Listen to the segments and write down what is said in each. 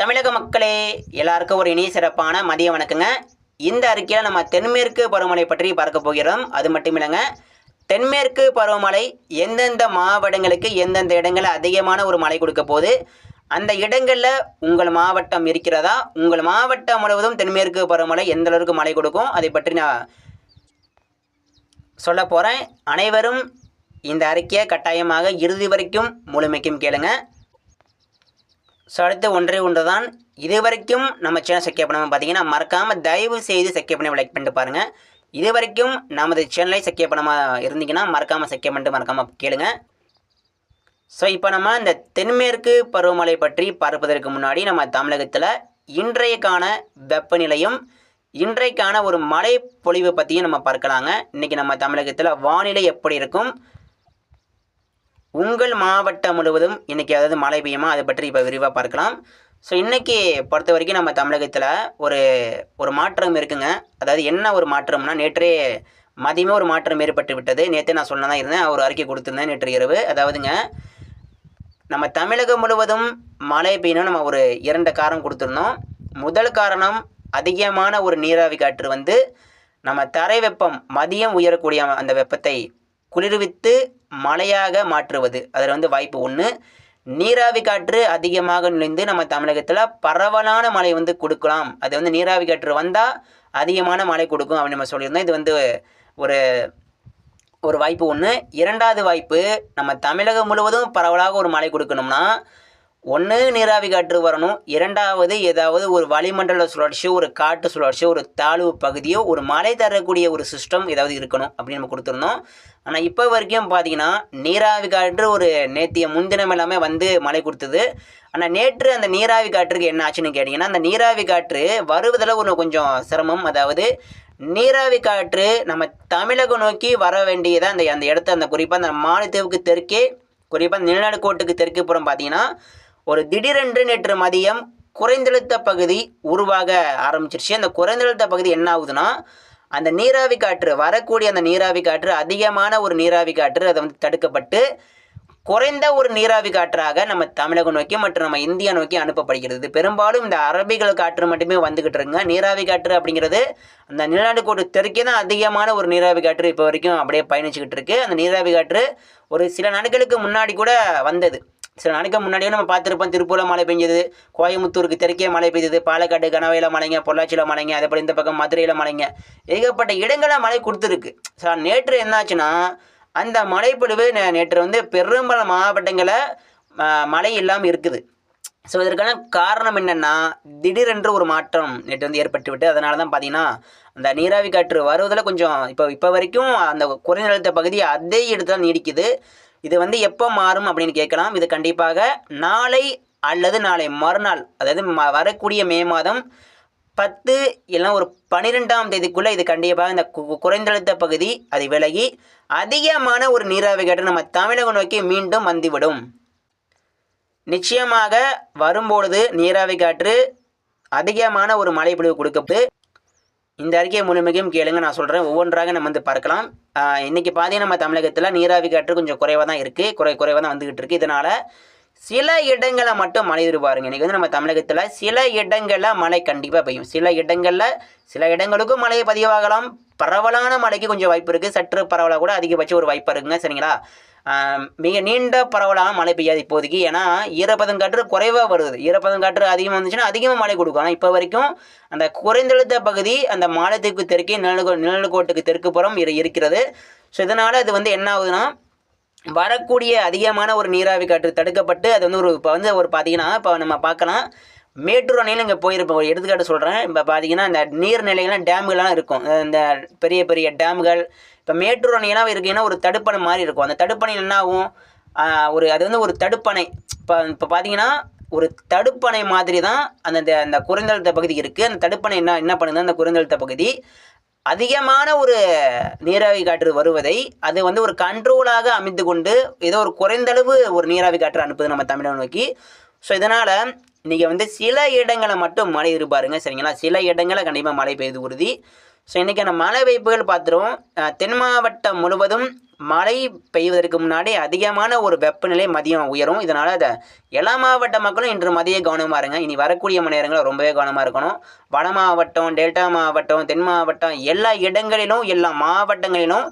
தமிழக மக்களே எல்லாருக்கும் ஒரு இனிய சிறப்பான மதிய வணக்கங்க. இந்த அறிக்கையில் நம்ம தென்மேற்கு பருவமழை பற்றி பார்க்க போகிறோம். அது மட்டும் இல்லைங்க தென்மேற்கு பருவமழை எந்தெந்த மாவட்டங்களுக்கு எந்தெந்த இடங்களில் அதிகமான ஒரு மழை கொடுக்க போகுது அந்த இடங்களில் உங்கள் மாவட்டம் இருக்கிறதா? உங்கள் மாவட்டம் முழுவதும் தென்மேற்கு பருவமழை எந்த அளவுக்கு மழை கொடுக்கும்? அதை பற்றி நான் சொல்ல போகிறேன் அனைவரும் இந்த அறிக்கையை கட்டாயமாக இறுதி வரைக்கும் முழுமைக்கும் கேளுங்கள் ஸோ அடுத்து ஒன்றே ஒன்று தான் இது வரைக்கும் நம்ம சேனல் சப்ஸ்கிரைப் பண்ணாமல் பார்த்தீங்கன்னா மறக்காமல் தயவு செய்து சப்ஸ்கிரைப் பண்ணி லைக் பண்ணிட்டு பாருங்கள் இது வரைக்கும் நமது சேனலை சப்ஸ்கிரைப் பண்ணாமல் இருந்தீங்கன்னா மறக்காமல் சப்ஸ்கிரைப் பண்ணிட்டு மறக்காமல் கேளுங்க. ஸோ இப்போ நம்ம இந்த தென்மேற்கு பருவமழை பற்றி பார்ப்பதற்கு முன்னாடி நம்ம தமிழகத்தில் இன்றையக்கான வெப்பநிலையும் இன்றைக்கான ஒரு மழை பொழிவு பற்றியும் நம்ம பார்க்கலாங்க. இன்றைக்கி நம்ம தமிழகத்தில் வானிலை எப்படி இருக்கும்? உங்கள் மாவட்டம் முழுவதும் இன்றைக்கி அதாவது மழை பெய்யுமா? அதை பற்றி இப்போ விரிவாக பார்க்கலாம். ஸோ இன்றைக்கி பொறுத்த வரைக்கும் நம்ம தமிழகத்தில் ஒரு ஒரு மாற்றம் இருக்குங்க. அதாவது என்ன ஒரு மாற்றம்னா நேற்றே மதியமே ஒரு மாற்றம் ஏற்பட்டு விட்டது. நேற்றே நான் சொன்னதான் இருந்தேன். ஒரு அறிக்கை கொடுத்துருந்தேன் நேற்று இரவு. அதாவதுங்க நம்ம தமிழகம் முழுவதும் மழை பெய்யணும். நம்ம ஒரு இரண்டு காரணம் கொடுத்துருந்தோம். முதல் காரணம் அதிகமான ஒரு நீராவி காற்று வந்து நம்ம தரை வெப்பம் மதியம் உயரக்கூடிய அந்த வெப்பத்தை குளிர்வித்து மழையாக மாற்றுவது. அதில் வந்து வாய்ப்பு ஒன்று நீராவி காற்று அதிகமாக நுழைந்து நம்ம தமிழகத்தில் பரவலான மழை வந்து கொடுக்கலாம். அது வந்து நீராவி காற்று வந்தால் அதிகமான மழை கொடுக்கும் அப்படின்னு நம்ம சொல்லியிருந்தோம். இது வந்து ஒரு ஒரு வாய்ப்பு ஒன்று இரண்டாவது வாய்ப்பு நம்ம தமிழகம் முழுவதும் பரவலாக ஒரு மழை கொடுக்கணும்னா ஒன்று நீராவி காற்று வரணும் இரண்டாவது ஏதாவது ஒரு வளிமண்டல சுழற்சியோ ஒரு காட்டு சுழற்சியோ ஒரு தாழ்வு பகுதியோ ஒரு மழை தரக்கூடிய ஒரு சிஸ்டம் ஏதாவது இருக்கணும் அப்படின்னு நம்ம கொடுத்துருந்தோம். ஆனால் இப்போ வரைக்கும் பார்த்தீங்கன்னா நீராவி காற்று ஒரு நேத்திய முன்தினம் எல்லாமே வந்து மழை கொடுத்தது. ஆனால் நேற்று அந்த நீராவி காற்றுக்கு என்ன ஆச்சுன்னு கேட்டிங்கன்னா அந்த நீராவி காற்று வருவதில் ஒன்று கொஞ்சம் சிரமம். அதாவது நீராவி காற்று நம்ம தமிழகம் நோக்கி வர வேண்டியதாக அந்த அந்த இடத்த அந்த குறிப்பாக அந்த மாலத்தீவுக்கு தெற்கே குறிப்பாக நிலநடுக்கோட்டுக்கு தெற்கு புறம் பார்த்தீங்கன்னா ஒரு திடீரென்று நேற்று மதியம் குறைந்தழுத்த பகுதி உருவாக ஆரம்பிச்சிருச்சு. அந்த குறைந்தழுத்த பகுதி என்ன ஆகுதுன்னா அந்த நீராவி காற்று வரக்கூடிய அந்த நீராவி காற்று அதிகமான ஒரு நீராவி காற்று அதை வந்து தடுக்கப்பட்டு குறைந்த ஒரு நீராவி காற்றாக நம்ம தமிழகம் நோக்கி மற்றும் நம்ம இந்தியா நோக்கி அனுப்பப்படுகிறது. பெரும்பாலும் இந்த அரபிகள் காற்று மட்டுமே வந்துகிட்டு இருக்குங்க. நீராவி காற்று அப்படிங்கிறது அந்த நிலநாடு கோட்டு தெற்கே தான் அதிகமான ஒரு நீராவி காற்று இப்போ வரைக்கும் அப்படியே பயணிச்சுக்கிட்டு இருக்கு. அந்த நீராவி காற்று ஒரு சில நாட்களுக்கு முன்னாடி கூட வந்தது. சில நாளைக்கு முன்னாடியே நம்ம பார்த்துருப்போம் திருப்பூரில் மழை பெஞ்சது கோயம்புத்தூருக்கு தெற்கே மழை பெய்யுது பாலக்காடு கனவையில் மழைங்க பொள்ளாச்சியில் மழைங்க அதே போல் இந்த பக்கம் மதுரையில் மழைங்க. ஏகப்பட்ட இடங்களில் மழை கொடுத்துருக்கு. சார் நேற்று என்னாச்சுன்னா அந்த மழைப்பொழிவு நே- நேற்று வந்து பெரும்பாலும் மாவட்டங்களில் மழை இல்லாமல் இருக்குது. ஸோ இதற்கான காரணம் என்னென்னா திடீரென்று ஒரு மாற்றம் நேற்று வந்து ஏற்பட்டு விட்டு அதனால தான் பார்த்தீங்கன்னா அந்த நீராவி காற்று வருவதில் கொஞ்சம் இப்போ இப்போ வரைக்கும் அந்த குறைந்த அழுத்த பகுதி அதே இடத்துல நீடிக்குது. இது வந்து எப்போ மாறும் அப்படின்னு கேட்கலாம். இது கண்டிப்பாக நாளை அல்லது நாளை மறுநாள் அதாவது வரக்கூடிய மே மாதம் பத்து இல்லைன்னா ஒரு பன்னிரெண்டாம் தேதிக்குள்ளே இது கண்டிப்பாக இந்த கு- குறைந்தழுத்த பகுதி அது விலகி அதிகமான ஒரு நீராவி காற்று நம்ம தமிழகம் நோக்கி மீண்டும் வந்துவிடும். நிச்சயமாக வரும்பொழுது நீராவி காற்று அதிகமான ஒரு மழைப்பொழிவு கொடுக்கப்பட்டு இந்த அறிக்கையை முழுமையும் கேளுங்க. நான் சொல்கிறேன் ஒவ்வொன்றாக நம்ம வந்து பார்க்கலாம். இன்றைக்கி பார்த்தீங்கன்னா நம்ம தமிழகத்தில் நீராவி காற்று கொஞ்சம் குறைவாக தான் இருக்குது குறை குறைவாக தான் வந்துக்கிட்டு இருக்குது இதனால் சில இடங்களை மட்டும் மழை எதிர்பாருங்க இன்றைக்கி வந்து நம்ம தமிழகத்தில் சில இடங்களில் மழை கண்டிப்பாக பெய்யும். சில இடங்களில் சில இடங்களுக்கும் மழையை பதிவாகலாம். பரவலான மழைக்கு கொஞ்சம் வாய்ப்பு இருக்குது சற்று பரவலாக கூட அதிகபட்சம் ஒரு வாய்ப்பு இருக்குங்க. சரிங்களா? மிக நீண்ட பரவலாக மழை பெய்யாது இப்போதைக்கு. ஏன்னா ஈரப்பதம் காற்று குறைவாக வருது. ஈரப்பதம் காற்று அதிகமாக வந்துச்சுன்னா அதிகமாக மழை கொடுக்கும். ஆனால் இப்போ வரைக்கும் அந்த குறைந்தழுத்த பகுதி அந்த மாலத்தீவுக்கு தெற்கே நிழல் நிழல்கோட்டுக்கு தெற்கு புறம் இருக்கிறது. ஸோ இதனால் அது வந்து என்ன ஆகுதுன்னா வரக்கூடிய அதிகமான ஒரு நீராவி காற்று தடுக்கப்பட்டு அது வந்து ஒரு இப்போ வந்து ஒரு பார்த்தீங்கன்னா இப்போ நம்ம பார்க்கலாம் மேட்டூர் அணையில் இங்கே போயிருப்போம். ஒரு எடுத்துக்காட்டு சொல்கிறேன் இப்போ பார்த்தீங்கன்னா இந்த நீர்நிலைகள்லாம் டேம்கள்லாம் இருக்கும். இந்த பெரிய பெரிய டேம்கள். இப்போ மேட்டூர் அணையெல்லாம் இருக்குன்னா ஒரு தடுப்பணை மாதிரி இருக்கும். அந்த தடுப்பணையில் என்ன ஆகும்? ஒரு அது வந்து ஒரு தடுப்பணை. இப்போ இப்போ பார்த்தீங்கன்னா ஒரு தடுப்பணை மாதிரி தான் அந்த அந்த குறைந்தழுத்த பகுதி இருக்குது அந்த தடுப்பணை என்ன என்ன பண்ணுதுன்னா அந்த குறைந்தழுத்த பகுதி. அதிகமான ஒரு நீராவி காற்று வருவதை அது வந்து ஒரு கண்ட்ரோலாக அமைத்து கொண்டு ஏதோ ஒரு குறைந்தளவு ஒரு நீராவி காற்று அனுப்புது நம்ம தமிழகம் நோக்கி. ஸோ இதனால் இன்றைக்கி வந்து சில இடங்களை மட்டும் மழை இருப்பாருங்க சரிங்களா? சில இடங்களில் கண்டிப்பாக மழை பெய்து உறுதி. ஸோ இன்றைக்கான மழை வாய்ப்புகள் பார்த்துருவோம். தென் மாவட்டம் முழுவதும் மழை பெய்வதற்கு முன்னாடி அதிகமான ஒரு வெப்பநிலை மதியம் உயரும். இதனால் அதை எல்லா மாவட்ட மக்களும் இன்று மதிய கவனமாக இருங்க. இனி வரக்கூடிய மணி நேரங்களில் ரொம்பவே கவனமாக இருக்கணும். வட மாவட்டம் டெல்டா மாவட்டம் தென் மாவட்டம் எல்லா இடங்களிலும் எல்லா மாவட்டங்களிலும்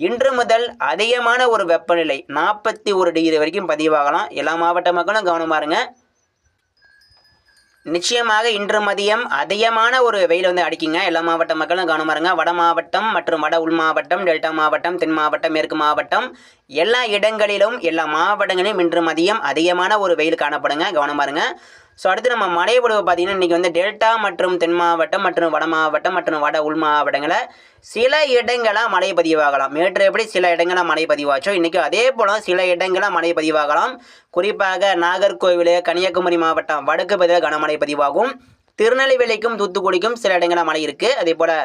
இன்று முதல் அதிகமான ஒரு வெப்பநிலை நாற்பத்தி ஒரு டிகிரி வரைக்கும் பதிவாகலாம். எல்லா மாவட்ட மக்களும் கவனமாக இருங்க. நிச்சயமாக இன்று மதியம் அதிகமான ஒரு வெயில் வந்து அடிக்குங்க. எல்லா மாவட்ட மக்களும் கவனம் இருங்க. வட மாவட்டம் மற்றும் வட உள் மாவட்டம் டெல்டா மாவட்டம் தென் மாவட்டம் மேற்கு மாவட்டம் எல்லா இடங்களிலும் எல்லா மாவட்டங்களிலும் இன்று மதியம் அதிகமான ஒரு வெயில் காணப்படுங்க. கவனம் இருங்க. ஸோ அடுத்து நம்ம மழை பொழிவு பார்த்தீங்கன்னா இன்றைக்கி வந்து டெல்டா மற்றும் தென் மாவட்டம் மற்றும் வட மாவட்டம் மற்றும் வட உள் மாவட்டங்களில் சில இடங்களாக மழை பதிவாகலாம் நேற்று எப்படி சில இடங்களாக மழை பதிவாச்சோ இன்றைக்கி அதே போல் சில இடங்களாக மழை பதிவாகலாம் குறிப்பாக நாகர்கோவில் கன்னியாகுமரி மாவட்டம் வடக்கு பதிவாக கனமழை பதிவாகும் திருநெல்வேலிக்கும் தூத்துக்குடிக்கும் சில இடங்களில் மழை இருக்குது அதே போல்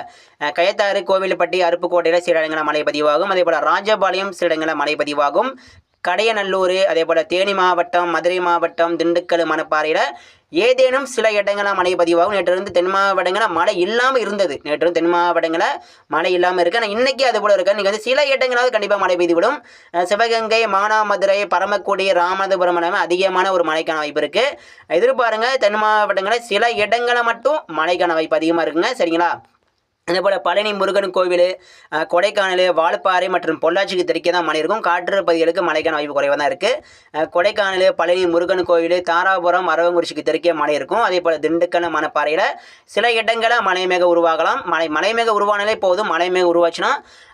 கயத்தாறு கோவில்பட்டி அருப்புக்கோட்டையில் சில இடங்களில் மழை பதிவாகும் அதே போல் ராஜபாளையம் சில இடங்களில் மழை பதிவாகும் கடையநல்லூர் அதே போல் தேனி மாவட்டம் மதுரை மாவட்டம் திண்டுக்கல் மணப்பாறையில் ஏதேனும் சில இடங்களில் மழை பதிவாகும். நேற்று தென் மாவட்டங்களில் மழை இல்லாமல் இருந்தது. நேற்று தென் மாவட்டங்களில் மழை இல்லாமல் இருக்குது ஆனால் இன்றைக்கி அது போல் இருக்குது நீங்கள் வந்து சில இடங்களாவது கண்டிப்பாக மழை பெய்துவிடும். சிவகங்கை மானாமதுரை பரமக்குடி ராமநாதபுரம் எல்லாமே அதிகமான ஒரு மழைக்கான வாய்ப்பு இருக்குது எதிர்பாருங்க தென் மாவட்டங்களில் சில இடங்களில் மட்டும் மழைக்கான வாய்ப்பு அதிகமாக இருக்குங்க. சரிங்களா? அதேபோல் பழனி முருகன் கோவில் கொடைக்கானல் வாழப்பாறை மற்றும் பொள்ளாச்சிக்கு தெற்கே தான் மழை இருக்கும். காற்று பகுதிகளுக்கு மழைக்கான வாய்ப்பு குறைவாக தான் இருக்குது கொடைக்கானல் பழனி முருகன் கோவில் தாராபுரம் அரவங்குறிச்சிக்கு தெற்கே மழை இருக்கும். அதே போல் திண்டுக்கல் மணப்பாறையில் சில இடங்களில் மழை மேக உருவாகலாம். மழை மலை மேக உருவானாலே போதும். மழை மேக உருவாச்சுன்னா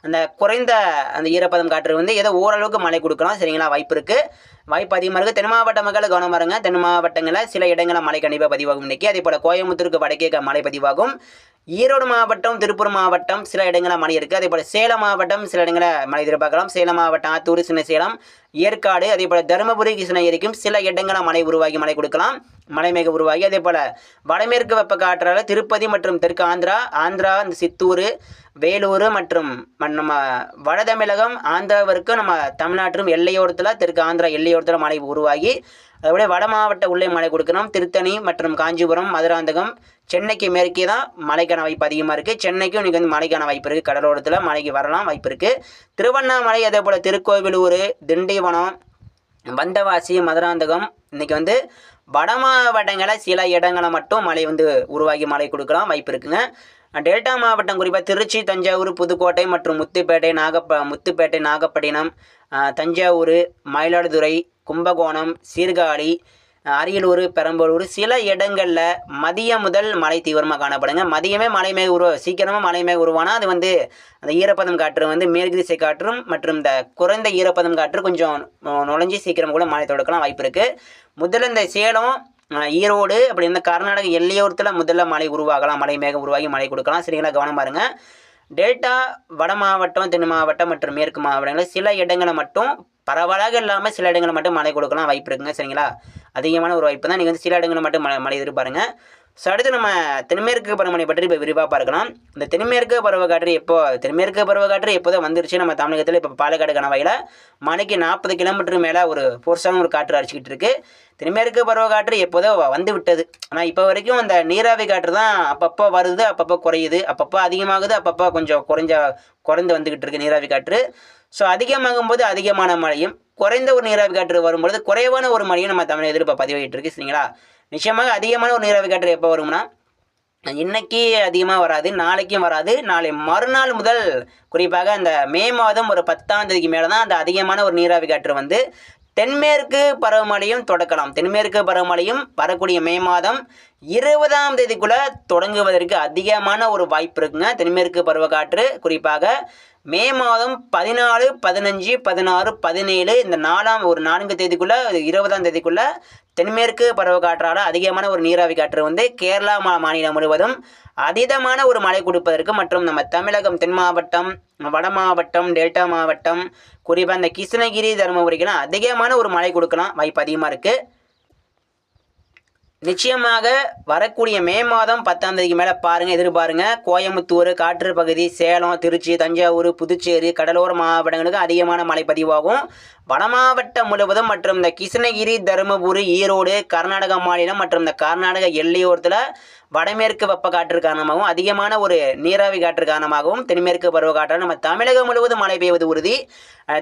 அந்த குறைந்த அந்த ஈரப்பதம் காற்று வந்து ஏதோ ஓரளவுக்கு மழை கொடுக்கலாம். சரிங்களா? வாய்ப்பு இருக்குது வாய்ப்பு அதிகமாக இருக்குது தென் மாவட்ட மக்கள் கவனம் பாருங்க. தென் மாவட்டங்களில் சில இடங்களில் மழை கண்டிப்பாக பதிவாகும் இன்றைக்கி அதே போல் கோயம்புத்தூருக்கு வடக்கே மழை பதிவாகும். ஈரோடு மாவட்டம் திருப்பூர் மாவட்டம் சில இடங்களில் மழை இருக்குது அதே போல் சேலம் மாவட்டம் சில இடங்களில் மழை எதிர்பார்க்கலாம். சேலம் மாவட்டம் ஆத்தூர் சின்ன சேலம் ஏற்காடு அதே போல் தருமபுரி கிருஷ்ணகிரிக்கும் சில இடங்களில் மழை உருவாகி மழை கொடுக்கலாம். மழைமேக உருவாகி அதே போல் வடமேற்கு வெப்ப காற்றால் திருப்பதி மற்றும் தெற்கு ஆந்திரா ஆந்திரா இந்த சித்தூர் வேலூர் மற்றும் நம்ம வட தமிழகம் ஆந்திராவிற்கு நம்ம தமிழ்நாட்டிலும் எல்லையோரத்தில் தெற்கு ஆந்திரா எல்லையோரத்தில் மழை உருவாகி அதோடய வட மாவட்ட உள்ளே மழை கொடுக்கணும். திருத்தணி மற்றும் காஞ்சிபுரம் மதுராந்தகம் சென்னைக்கு மேற்கே தான் மழைக்கான வாய்ப்பு அதிகமாக இருக்குது சென்னைக்கும் இன்றைக்கி வந்து மழைக்கான வாய்ப்பு இருக்குது கடலோரத்தில் மழைக்கு வரலாம் வாய்ப்பு இருக்குது திருவண்ணாமலை அதே போல் திருக்கோவிலூர் திண்டிவனம் வந்தவாசி மதுராந்தகம் இன்றைக்கி வந்து வட மாவட்டங்களில் சில இடங்களில் மட்டும் மழை வந்து உருவாகி மழை கொடுக்கலாம் வாய்ப்பு இருக்குங்க. டெல்டா மாவட்டம் குறிப்பாக திருச்சி தஞ்சாவூர் புதுக்கோட்டை மற்றும் முத்துப்பேட்டை நாகப்ப முத்துப்பேட்டை நாகப்பட்டினம் தஞ்சாவூர் மயிலாடுதுறை கும்பகோணம் சீர்காழி அரியலூர் பெரம்பலூர் சில இடங்களில் மதியம் முதல் மழை தீவிரமாக காணப்படுங்க. மதியமே மழைமே உருவ சீக்கிரமாக மழைமே உருவானால் அது வந்து அந்த ஈரப்பதம் காற்று வந்து மேற்கு திசை காற்றும் மற்றும் இந்த குறைந்த ஈரப்பதம் காற்று கொஞ்சம் நுழைஞ்சி நுழைஞ்சு சீக்கிரம் கூட மழை தொடுக்கலாம் வாய்ப்பு இருக்குது முதல்ல இந்த சேலம் ஈரோடு அப்படி இந்த கர்நாடக எல்லையோரத்தில் முதல்ல மழை உருவாகலாம். மழை மேகம் உருவாகி மழை கொடுக்கலாம். சரிங்களா? கவனம் பாருங்க. டெல்டா வட மாவட்டம் தென் மாவட்டம் மற்றும் மேற்கு மாவட்டங்களில் சில இடங்களில் மட்டும் பரவலாக இல்லாமல் சில இடங்களில் மட்டும் மழை கொடுக்கலாம் வாய்ப்பு இருக்குங்க. சரிங்களா? அதிகமான ஒரு வாய்ப்பு தான். நீங்கள் வந்து சில இடங்களில் மட்டும் மழை மழை எதிர்பாருங்க. ஸோ அடுத்து நம்ம தென்மேற்கு பருவமழை பற்றி இப்போ விரிவாக பார்க்கலாம். இந்த தென்மேற்கு பருவக்காற்று எப்போ தென்மேற்கு பருவக்காற்று எப்போதோ வந்துருச்சு நம்ம தமிழகத்தில்? இப்போ பாலக்காடு கணவாயில் மணிக்கு நாற்பது கிலோமீட்டர் மேலே ஒரு ஃபோர்ஸான ஒரு காற்று அடிச்சுக்கிட்டு இருக்கு. தென்மேற்கு பருவக்காற்று எப்போதோ வந்து விட்டது ஆனால் இப்போ வரைக்கும் அந்த நீராவி காற்று தான் அப்பப்போ வருது அப்பப்போ குறையுது அப்பப்போ அதிகமாகுது அப்பப்போ கொஞ்சம் குறைஞ்ச குறைந்து வந்துக்கிட்டு இருக்கு நீராவி காற்று. ஸோ அதிகமாகும் போது அதிகமான மழையும் குறைந்த ஒரு நீராவி காற்று வரும்பொழுது குறைவான ஒரு மழையும் நம்ம தமிழகத்தில் எதிர்ப்பை பதிவாகிட்டு இருக்கு சரிங்களா? நிச்சயமாக அதிகமான ஒரு நீராவி காற்று எப்போ வரும்னா இன்னைக்கு அதிகமாக வராது நாளைக்கும் வராது. நாளை மறுநாள் முதல் குறிப்பாக அந்த மே மாதம் ஒரு பத்தாம் தேதிக்கு மேலே தான் அந்த அதிகமான ஒரு நீராவி காற்று வந்து தென்மேற்கு பருவமழையும் தொடக்கலாம். தென்மேற்கு பருவமழையும் வரக்கூடிய மே மாதம் இருபதாம் தேதிக்குள்ளே தொடங்குவதற்கு அதிகமான ஒரு வாய்ப்பு இருக்குங்க. தென்மேற்கு பருவக்காற்று குறிப்பாக மே மாதம் பதினாலு பதினஞ்சு பதினாறு பதினேழு இந்த நாலாம் ஒரு நான்கு தேதிக்குள்ளே இருபதாம் தேதிக்குள்ளே தென்மேற்கு பருவக்காற்றால் அதிகமான ஒரு நீராவி காற்று வந்து கேரளா மா மாநிலம் முழுவதும் அதீதமான ஒரு மழை கொடுப்பதற்கு மற்றும் நம்ம தமிழகம் தென் மாவட்டம் வட மாவட்டம் டெல்டா மாவட்டம் குறிப்பாக இந்த கிருஷ்ணகிரி தருமபுரிக்கெல்லாம் அதிகமான ஒரு மழை கொடுக்கலாம் வாய்ப்பு அதிகமாக இருக்குது நிச்சயமாக வரக்கூடிய மே மாதம் பத்தாம் தேதிக்கு மேலே பாருங்கள் எதிர்பாருங்க. கோயம்புத்தூர் காற்று பகுதி சேலம் திருச்சி தஞ்சாவூர் புதுச்சேரி கடலோர மாவட்டங்களுக்கு அதிகமான மழை பதிவாகும். வடமாவட்டம் முழுவதும் மற்றும் இந்த கிருஷ்ணகிரி தருமபுரி ஈரோடு கர்நாடக மாநிலம் மற்றும் இந்த கர்நாடக எல்லையோரத்தில் வடமேற்கு வெப்ப காற்று காரணமாகவும் அதிகமான ஒரு நீராவி காற்று காரணமாகவும் தென்மேற்கு பருவ காற்றால் நம்ம தமிழகம் முழுவதும் மழை பெய்வது உறுதி.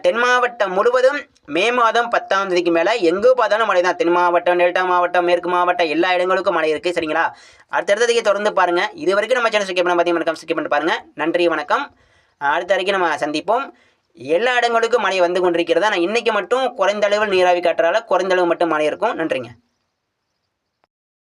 தென் மாவட்டம் முழுவதும் மே மாதம் பத்தாம் தேதிக்கு மேலே எங்கே பார்த்தாலும் மழை தான். தென் மாவட்டம் டெல்டா மாவட்டம் மேற்கு மாவட்டம் எல்லா இடங்களுக்கும் மழை இருக்குது சரிங்களா? அடுத்தடுத்ததுக்கு தொடர்ந்து பாருங்கள் இது வரைக்கும் நம்ம சேனல் ஸ்கிப் பண்ண பார்த்தீங்கன்னா வணக்கம் ஸ்கிப் பண்ணி பாருங்கள் நன்றி வணக்கம். அடுத்த வரைக்கும் நம்ம சந்திப்போம். எல்லா இடங்களுக்கும் மழை வந்து கொண்டிருக்கிறதா? நான் இன்றைக்கி மட்டும் குறைந்த அளவில் நீராவி காற்றால் குறைந்த அளவு மட்டும் மழை இருக்கும். நன்றிங்க.